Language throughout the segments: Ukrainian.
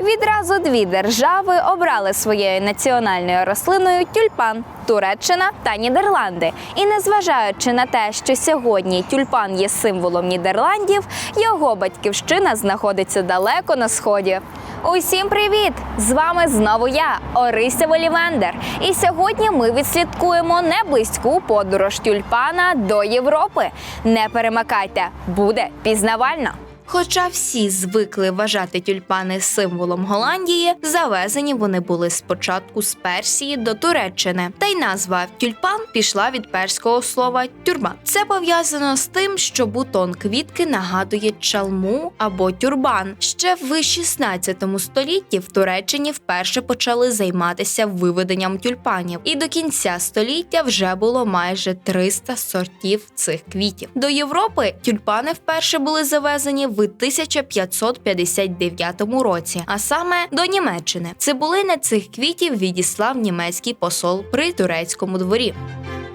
Відразу дві держави обрали своєю національною рослиною тюльпан Туреччина та Нідерланди. І незважаючи на те, що сьогодні тюльпан є символом Нідерландів, його батьківщина знаходиться далеко на сході. Усім привіт! З вами знову я, Орися Волівендер. І сьогодні ми відслідкуємо неблизьку подорож тюльпана до Європи. Не перемикайте, буде пізнавально. Хоча всі звикли вважати тюльпани символом Голландії, завезені вони були спочатку з Персії до Туреччини. Та й назва тюльпан пішла від перського слова тюрба. Це пов'язано з тим, що бутон квітки нагадує чалму або тюрбан. Ще в 16 столітті в Туреччині вперше почали займатися виведенням тюльпанів, і до кінця століття вже було майже 300 сортів цих квітів. До Європи тюльпани вперше були завезені в 1559 році, а саме до Німеччини. Цибулини цих квітів відіслав німецький посол при турецькому дворі.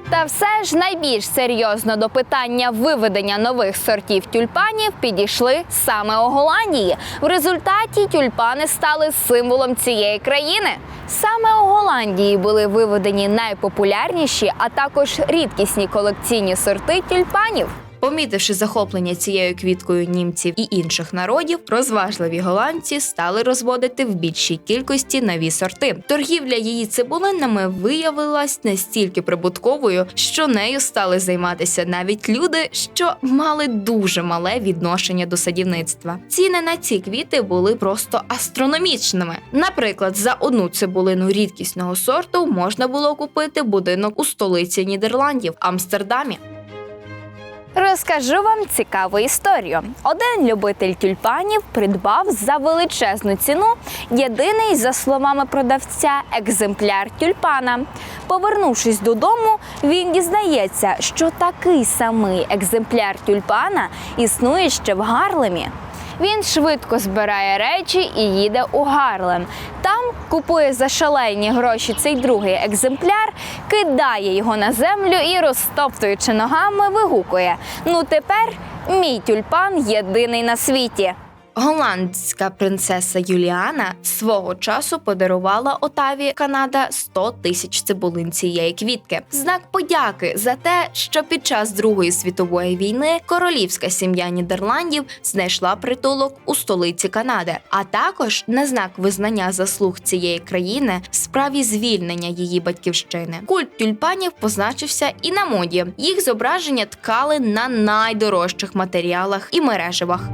Та все ж найбільш серйозно до питання виведення нових сортів тюльпанів підійшли саме у Голландії. В результаті тюльпани стали символом цієї країни. Саме у Голландії були виведені найпопулярніші, а також рідкісні колекційні сорти тюльпанів. Помітивши захоплення цією квіткою німців і інших народів, розважливі голландці стали розводити в більшій кількості нові сорти. Торгівля її цибулинами виявилась настільки прибутковою, що нею стали займатися навіть люди, що мали дуже мале відношення до садівництва. Ціни на ці квіти були просто астрономічними. Наприклад, за одну цибулину рідкісного сорту можна було купити будинок у столиці Нідерландів Амстердамі. Розкажу вам цікаву історію. Один любитель тюльпанів придбав за величезну ціну єдиний, за словами продавця, екземпляр тюльпана. Повернувшись додому, він дізнається, що такий самий екземпляр тюльпана існує ще в Гарлемі. Він швидко збирає речі і їде у Гарлем. Там купує за шалені гроші цей другий екземпляр, кидає його на землю і, розтоптуючи ногами, вигукує: Ну тепер мій тюльпан єдиний на світі. Голландська принцеса Юліана свого часу подарувала Отаві Канада 100 тисяч цибулин цієї квітки. Знак подяки за те, що під час Другої світової війни королівська сім'я Нідерландів знайшла притулок у столиці Канади, а також на знак визнання заслуг цієї країни в справі звільнення її батьківщини. Культ тюльпанів позначився і на моді. Їх зображення ткали на найдорожчих матеріалах і мереживах.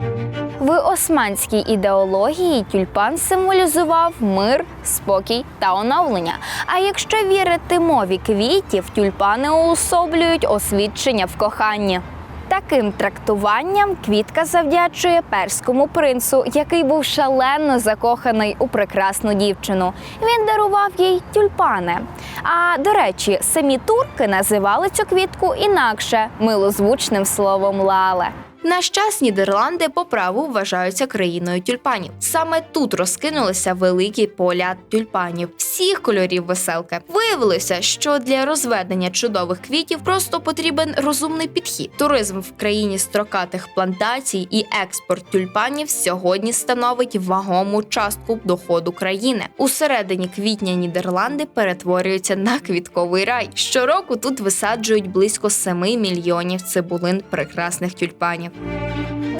В османській ідеології тюльпан символізував мир, спокій та оновлення. А якщо вірити мові квітів, тюльпани уособлюють освідчення в коханні. Таким трактуванням квітка завдячує перському принцу, який був шалено закоханий у прекрасну дівчину. Він дарував їй тюльпани. А до речі, самі турки називали цю квітку інакше милозвучним словом лале. Наш час Нідерланди по праву вважаються країною тюльпанів. Саме тут розкинулися великі поля тюльпанів всіх кольорів веселки. Виявилося, що для розведення чудових квітів просто потрібен розумний підхід. Туризм в країні строкатих плантацій і експорт тюльпанів сьогодні становить вагому частку доходу країни. У середині квітня Нідерланди перетворюються на квітковий рай. Щороку тут висаджують близько 7 мільйонів цибулин прекрасних тюльпанів.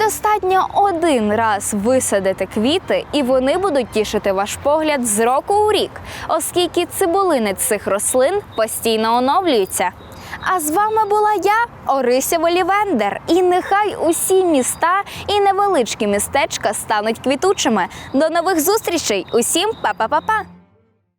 Достатньо один раз висадити квіти, і вони будуть тішити ваш погляд з року у рік, оскільки цибулини цих рослин постійно оновлюються. А з вами була я, Орися Волівендер. І нехай усі міста і невеличкі містечка стануть квітучими. До нових зустрічей! Усім па-па-па-па!